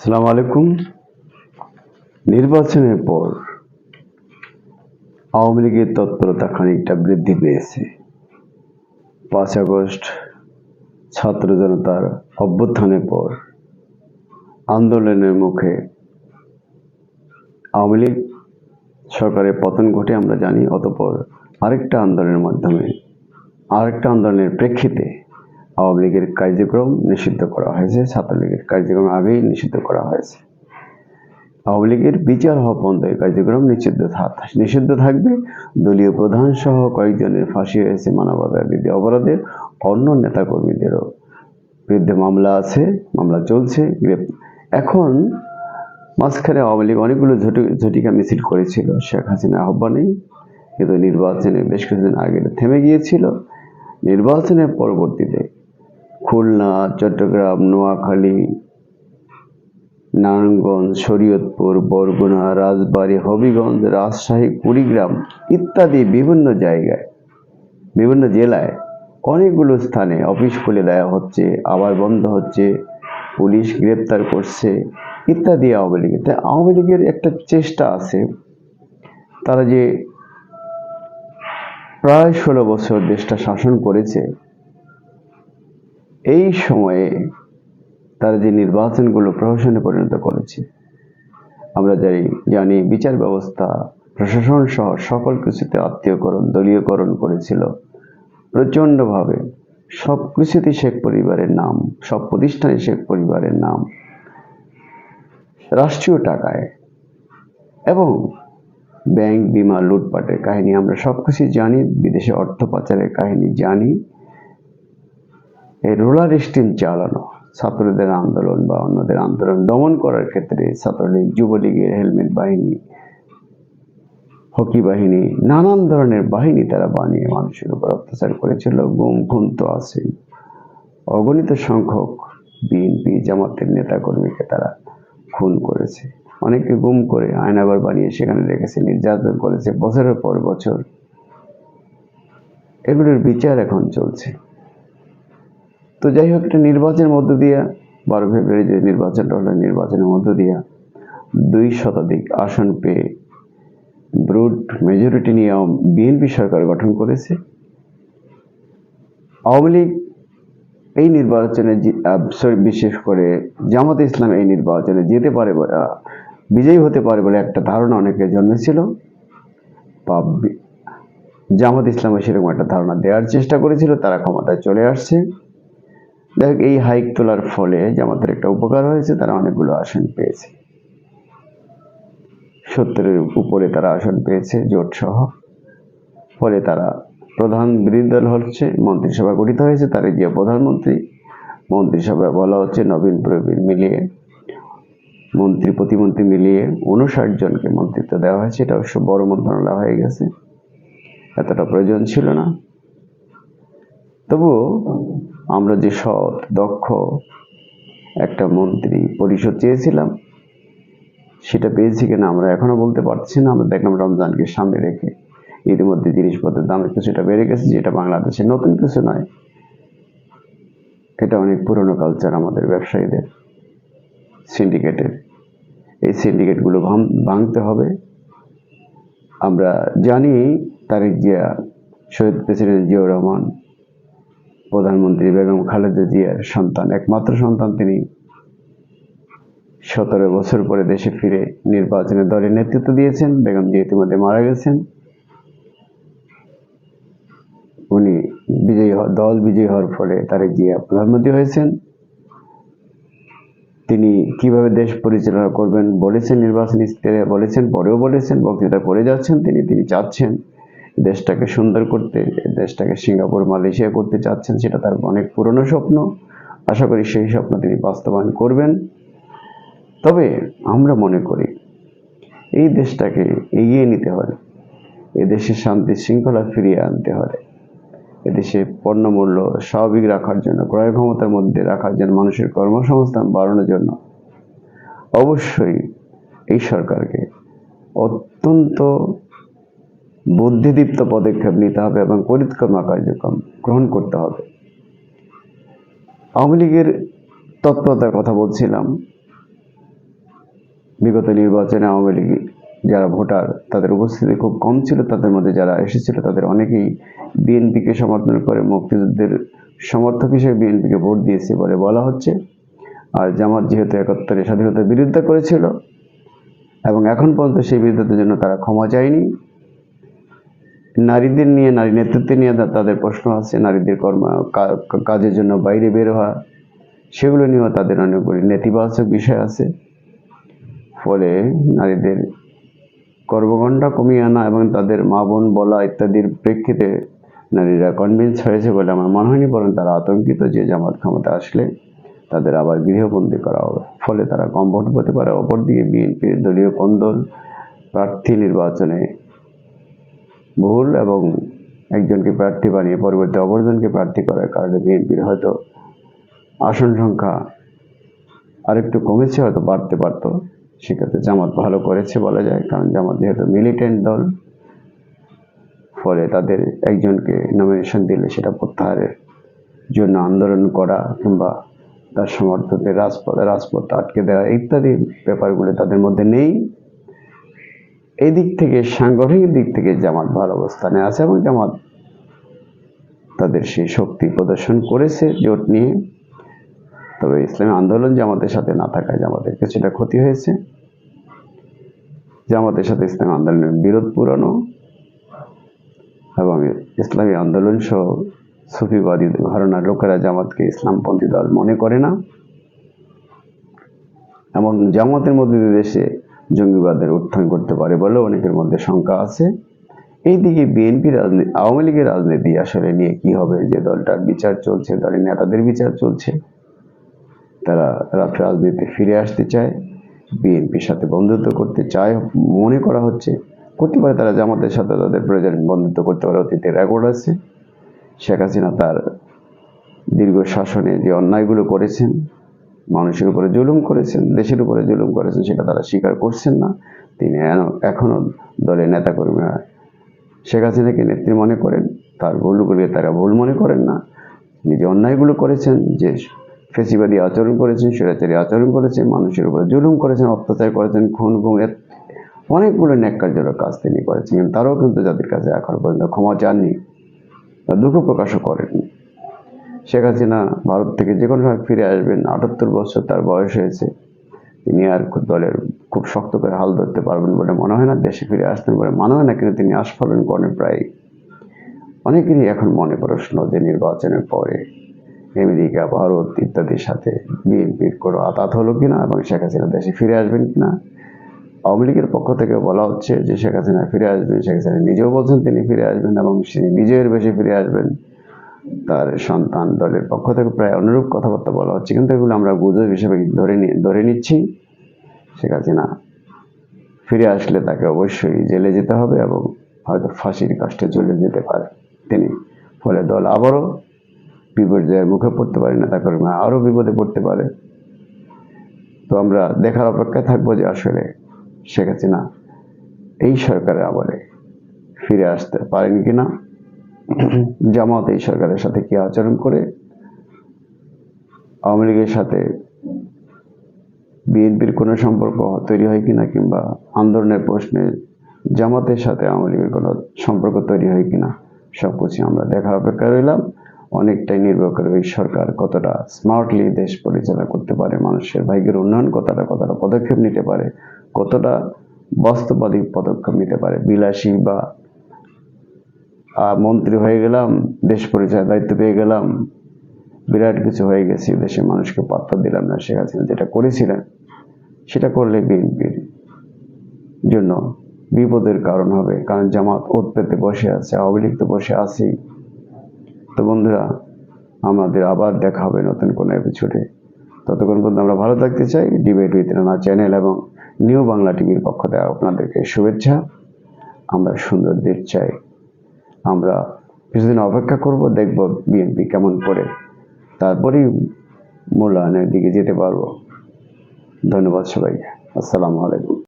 সালাম আলাইকুম। নির্বাচনের পর আওয়ামী লীগের তৎপরতা খানিকটা বৃদ্ধি পেয়েছে। পাঁচ আগস্ট ছাত্র জনতার অভ্যুত্থানের পর আন্দোলনের মুখে আওয়ামী লীগ সরকারের পতন ঘটে আমরা জানি, অতপর আরেকটা আন্দোলনের মাধ্যমে, আরেকটা আন্দোলনের প্রেক্ষিতে আওয়ামী লীগের কার্যক্রম নিষিদ্ধ করা হয়েছে, ছাত্রলীগের কার্যক্রম আগেই নিষিদ্ধ করা হয়েছে। আওয়ামী লীগের বিচার হওয়া পর্যন্ত এই কার্যক্রম নিষিদ্ধ নিষিদ্ধ থাকবে। দলীয় প্রধান সহ কয়েকজনের ফাঁসি হয়েছে মানবতার বিরুদ্ধে অপরাধের অন্য নেতাকর্মীদেরও বিরুদ্ধে মামলা আছে, মামলা চলছে এখন মাঝখানে আওয়ামী লীগ অনেকগুলো ঝটি- ঝটিকা মিছিল করেছিল, শেখ হাসিনা আহ্বানে। কিন্তু নির্বাচনে বেশ কিছুদিন আগে থেমে গিয়েছিল। নির্বাচনের পরবর্তীতে খুলনা, চট্টগ্রাম, নোয়াখালী, নারায়ণগঞ্জ, শরীয়তপুর, বরগুনা, রাজবাড়ী, হবিগঞ্জ, রাজশাহী, কুড়িগ্রাম ইত্যাদি বিভিন্ন জায়গায়, বিভিন্ন জেলায় অনেকগুলো স্থানে অফিস খুলে দেওয়া হচ্ছে, আবার বন্ধ হচ্ছে, পুলিশ গ্রেপ্তার করছে ইত্যাদি আওয়ামী লীগের। তাই আওয়ামী লীগের একটা চেষ্টা আছে, তারা যে প্রায় ষোলো বছর দেশটা শাসন করেছে এই সময়ে তারা যে নির্বাচনগুলো প্রহসনে পরিণত করেছে, আমরা জানি জানি বিচার ব্যবস্থা, প্রশাসন সহ সকল কিছুতে আত্মীয়করণ, দলীয়করণ করেছিল। প্রচণ্ডভাবে সব কিছুতে শেখ পরিবারের নাম, সব প্রতিষ্ঠানে শেখ পরিবারের নাম, রাষ্ট্রীয় টাকায় এবং ব্যাংক, বিমা, লুটপাটের কাহিনী আমরা সব কিছু জানি, বিদেশে অর্থ পাচারের কাহিনী জানি। এই রোলার স্টিম চালানো, ছাত্রদের আন্দোলন বা অন্যদের আন্দোলন দমন করার ক্ষেত্রে ছাত্রলীগ, যুবলীগের হেলমেট বাহিনী, হকি বাহিনী, নানান ধরনের বাহিনী তারা বানিয়ে মানুষের উপর অত্যাচার করেছিল। গুম খুন তো আছেই অগণিত সংখ্যক বিএনপি জামাতের নেতাকর্মীকে তারা খুন করেছে। অনেকে গুম করে আয়নাঘর বানিয়ে সেখানে রেখেছে, নির্যাতন করেছে। বছরের পর বছর এগুলোর বিচার এখন চলছে। তো যাই হোক একটা নির্বাচনের মধ্য দিয়া বারো ফেব্রুয়ারি যে নির্বাচনটা হলো নির্বাচনের মধ্য দিয়া দুই শতাধিক আসন পেয়ে ব্রুড মেজরিটি নিয়ে বিএনপি সরকার গঠন করেছে। আওয়ামী লীগ এই নির্বাচনে sorry, বিশেষ করে জামাতে ইসলাম এই নির্বাচনে যেতে পারে বিজয়ী হতে পারে বলে একটা ধারণা অনেকের জন্মেছিল। বি- জামাত ইসলামের সেরকম একটা ধারণা দেওয়ার চেষ্টা করেছিল তারা ক্ষমতায় চলে আসছে। দেখ, এই হাইক তোলার ফলে যে আমাদের একটা উপকার হয়েছে, তারা অনেকগুলো আসন পেয়েছে। সত্তরের উপরে তারা আসন পেয়েছে, জোট সহ। ফলে তারা প্রধান বিরোধী দল হচ্ছে, মন্ত্রিসভা গঠিত হয়েছে, তারা গিয়ে প্রধানমন্ত্রী। মন্ত্রিসভায় বলা হচ্ছে, নবীন প্রবীণ মিলিয়ে, মন্ত্রী, প্রতিমন্ত্রী মিলিয়ে উনষাট জনকে মন্ত্রিত্ব দেওয়া হয়েছে। এটা অবশ্য বড় মন্ত্রণালয় হয়ে গেছে। এতটা প্রয়োজন ছিল না। তবুও আমরা যে সৎ, দক্ষ একটা মন্ত্রী পরিষদ চেয়েছিলাম, সেটা পেয়েছি কিনা আমরা এখনও বলতে পারছি না। আমরা দেখলাম রমজানকে সামনে রেখে ইতিমধ্যে জিনিসপত্রের দাম কিছুটা বেড়ে গেছে, যেটা বাংলাদেশে নতুন কিছু নয়। এটা অনেক পুরনো কালচার আমাদের ব্যবসায়ীদের সিন্ডিকেটের এই সিন্ডিকেটগুলো ভাঙ- ভাঙতে হবে। আমরা জানি তারেক জিয়া, শহীদ প্রেসিডেন্ট জিয়াউর রহমান প্রধানমন্ত্রী বেগম খালেদা জিয়ার সন্তান, একমাত্র সন্তান তিনি। সতেরো বছর পরে দেশে ফিরে নির্বাচনে দলের নেতৃত্ব দিয়েছেন। বেগম জিয়া ইতিমধ্যে মারা গেছেন। উনি বিজয়ী দল বিজয়ী হওয়ার ফলে তারেক জিয়া প্রধানমন্ত্রী হয়েছেন। তিনি কীভাবে দেশ পরিচালনা করবেন বলেছেন নির্বাচনী ইস্তেহারে বলেছেন, পরেও বলেছেন, বক্তৃতা করে যাচ্ছেন তিনি তিনি চাচ্ছেন। দেশটাকে সুন্দর করতে, দেশটাকে সিঙ্গাপুর, মালয়েশিয়া করতে চাচ্ছেন, সেটা তার অনেক পুরনো স্বপ্ন। আশা করি সেই স্বপ্ন তিনি বাস্তবায়ন করবেন। তবে আমরা মনে করি, এই দেশটাকে এগিয়ে নিতে হলে এদেশে শান্তি শৃঙ্খলা ফিরিয়ে আনতে হলে এদেশে পণ্যমূল্য স্বাভাবিক রাখার জন্য, ক্রয় ক্ষমতার মধ্যে রাখার জন্য, মানুষের কর্মসংস্থান বাড়ানোর জন্য অবশ্যই এই সরকারকে অত্যন্ত বুদ্ধিদীপ্ত পদক্ষেপ নিতে হবে এবং পরিক্রমা কার্যক্রম গ্রহণ করতে হবে। আওয়ামী লীগের তৎপরতার কথা বলছিলাম। বিগত নির্বাচনে আওয়ামী লীগ যারা ভোটার, তাদের উপস্থিতি খুব কম ছিল। তাদের মধ্যে যারা এসেছিল, তাদের অনেকেই বিএনপিকে সমর্থন করে, মুক্তিযুদ্ধের সমর্থক হিসেবে বিএনপিকে ভোট দিয়েছে বলে বলা হচ্ছে। আর জামাত যেহেতু একাত্তরে স্বাধীনতার বিরুদ্ধে করেছিল, এবং এখন পর্যন্ত সেই বিরোধিতার জন্য তারা ক্ষমা চায়নি। নারীদের নিয়ে, নারী নেতৃত্ব নিয়ে তাদের প্রশ্ন আছে নারীদের কর্ম কাজের জন্য বাইরে বের হওয়া, সেগুলো নিয়েও তাদের অনেকগুলি নেতিবাচক বিষয় আছে। ফলে নারীদের কর্মঘণ্টা কমিয়ে আনা এবং তাদের মা বোন বলা ইত্যাদির প্রেক্ষিতে নারীরা কনভিন্স হয়েছে বলে আমার মনে হয়নি, বরং তারা আতঙ্কিত যে জামাত ক্ষমতা আসলে তাদের আবার গৃহবন্দী করা হবে। ফলে তারা কম ভোট পেতে পারে, অপরদিকে বিএনপির দলীয় কন্দল প্রার্থী নির্বাচনে ভুল এবং একজনকে প্রার্থী বানিয়ে পরিবর্তে অপরজনকে প্রার্থী করার কারণে বিএনপির হয়তো আসন সংখ্যা আরেকটু কমেছে, হয়তো বাড়তে পারতো। সেক্ষেত্রে জামাত ভালো করেছে বলা যায়, কারণ জামাত যেহেতু মিলিটেন্ট দল, ফলে তাদের একজনকে নমিনেশন দিলে সেটা প্রত্যাহারের জন্য আন্দোলন করা কিংবা তার সমর্থকদের রাজপথে, রাজপথ আটকে দেওয়া ইত্যাদি ব্যাপারগুলো তাদের মধ্যে নেই। এই দিক থেকে, সাংগঠনিক দিক থেকে জামাত ভালো অবস্থানে আছে এবং জামাত তাদের সেই শক্তি প্রদর্শন করেছে জোট নিয়ে। তবে ইসলামী আন্দোলন জামাতের সাথে না থাকায় জামাতের কিছুটা ক্ষতি হয়েছে। জামাতের সাথে ইসলামী আন্দোলনের বিরোধ পুরানো এবং ইসলামী আন্দোলন সহ সুফিবাদী ধারণার লোকেরা জামাতকে ইসলামপন্থী দল মনে করে না। এবং জামাতের মধ্যে দেশে জঙ্গিবাদের উত্থান করতে পারে বলে অনেকের মধ্যে শঙ্কা আছে। এইদিকে বিএনপি রাজনীতি আওয়ামী লীগের রাজনীতি আসলে নিয়ে কি হবে? যে দলটার বিচার চলছে, দলের নেতাদের বিচার চলছে, তারা রাজনীতিতে ফিরে আসতে চায়, বিএনপির সাথে বন্ধুত্ব করতে চায় মনে করা হচ্ছে। করতে পারে তারা জামাতের সাথে, তাদের প্রয়োজন বন্ধুত্ব করতে পারে, অতীতের রেকর্ড আছে। শেখ হাসিনা তার দীর্ঘ শাসনে যে অন্যায়গুলো করেছেন মানুষের উপরে জুলুম করেছেন, দেশের উপরে জুলুম করেছেন, সেটা তারা স্বীকার করছেন না। তিনি এন- এখনও দলের নেতাকর্মীরা শেখ হাসিনাকে নেত্রী মনে করেন, তার ভুলগুলিকে তারা ভুল মনে করেন না। নিজে অন্যায়গুলো করেছেন, যে ফেসিবাদী আচরণ করেছেন, স্বৈরাচারী আচরণ করেছেন, মানুষের উপরে জুলুম করেছেন, অত্যাচার করেছেন, খুন এত- অনেকগুলো ন্যাক্কারজনক কাজ তিনি করেছেন তারাও কিন্তু যাদের কাছে এখন পর্যন্ত ক্ষমা চাননি দুঃখ প্রকাশও করেননি। শেখ হাসিনা ভারত থেকে যে কোনো সময় ফিরে আসবেন, আটাত্তর বছর তার বয়স হয়েছে, তিনি আর দলের খুব শক্ত করে হাল ধরতে পারবেন বলে মনে হয় না, দেশে ফিরে আসবেন বলে মনে হয় না, কিন্তু তিনি আস্ফালন করেন প্রায় অনেকেরই এখন মনে প্রশ্ন যে নির্বাচনের পরে আমেরিকা, ভারত ইত্যাদির সাথে বিএনপির কোনো আতাত হলো কিনা এবং শেখ হাসিনা দেশে ফিরে আসবেন কিনা? আওয়ামী লীগের পক্ষ থেকে বলা হচ্ছে যে শেখ হাসিনা ফিরে আসবেন, শেখ হাসিনা নিজেও বলছেন তিনি ফিরে আসবেন এবং তিনি নিজের বেশি ফিরে আসবেন। তার সন্তান দলের পক্ষ থেকে প্রায় অনুরূপ কথাবার্তা বলা হচ্ছে। কিন্তু এগুলো আমরা গুজব হিসেবে ধরে নি, ধরে নিচ্ছি। শেখ হাসিনা ফিরে আসলে তাকে অবশ্যই জেলে যেতে হবে এবং হয়তো ফাঁসির কাষ্টে চলে যেতে পারে তিনি। ফলে দল আবারও বিপর্যয়ের মুখে পড়তে পারে না তারপরে আরও বিপদে পড়তে পারে। তো আমরা দেখার অপেক্ষায় থাকব যে আসলে শেখ হাসিনা এই সরকারের আমলে ফিরে আসতে পারেন কিনা। জামাত এই সরকারের সাথে কি আচরণ করে? আওয়ামী লীগের সাথে বিএনপির কোনো সম্পর্ক তৈরি হয় কিনা কিংবা আন্দোলনের প্রশ্নে জামাতের সাথে আওয়ামী লীগের কোনো সম্পর্ক তৈরি হয় কিনা, সব কিছু আমরা দেখার অপেক্ষা রইলাম। অনেকটাই নির্ভর করে ওই সরকার কতটা স্মার্টলি দেশ পরিচালনা করতে পারে, মানুষের ভাগ্যের উন্নয়ন কতটা কতটা পদক্ষেপ নিতে পারে, কতটা বাস্তবাদী পদক্ষেপ নিতে পারে, বিলাসী বা মন্ত্রী হয়ে গেলাম, দেশ পরিচয়ের দায়িত্ব পেয়ে গেলাম। বিরাট কিছু হয়ে গেছি, দেশের মানুষকে পাত্তা দিলাম না, শেখ হাসিনা যেটা করেছিলেন, সেটা করলে বিএনপির জন্য বিপদের কারণ হবে। কারণ জামাত ওত পেতে বসে আছে, আওয়ামী লীগ তো বসে আছেই। তো বন্ধুরা, আমাদের আবার দেখা হবে নতুন কোনো এপিসোডে ততক্ষণ পর্যন্ত আমরা ভালো থাকতে চাই। ডিবেট উইথ রানা চ্যানেল এবং নিউ বাংলা টিভির পক্ষ থেকে আপনাদেরকে শুভেচ্ছা। আমরা সুন্দর দেশ চাই। আমরা কিছুদিন অপেক্ষা করব, দেখব বিএনপি কেমন করে। তারপরেই মূল্যায়নের দিকে যেতে পারব। ধন্যবাদ সবাইকে। আসসালামু আলাইকুম।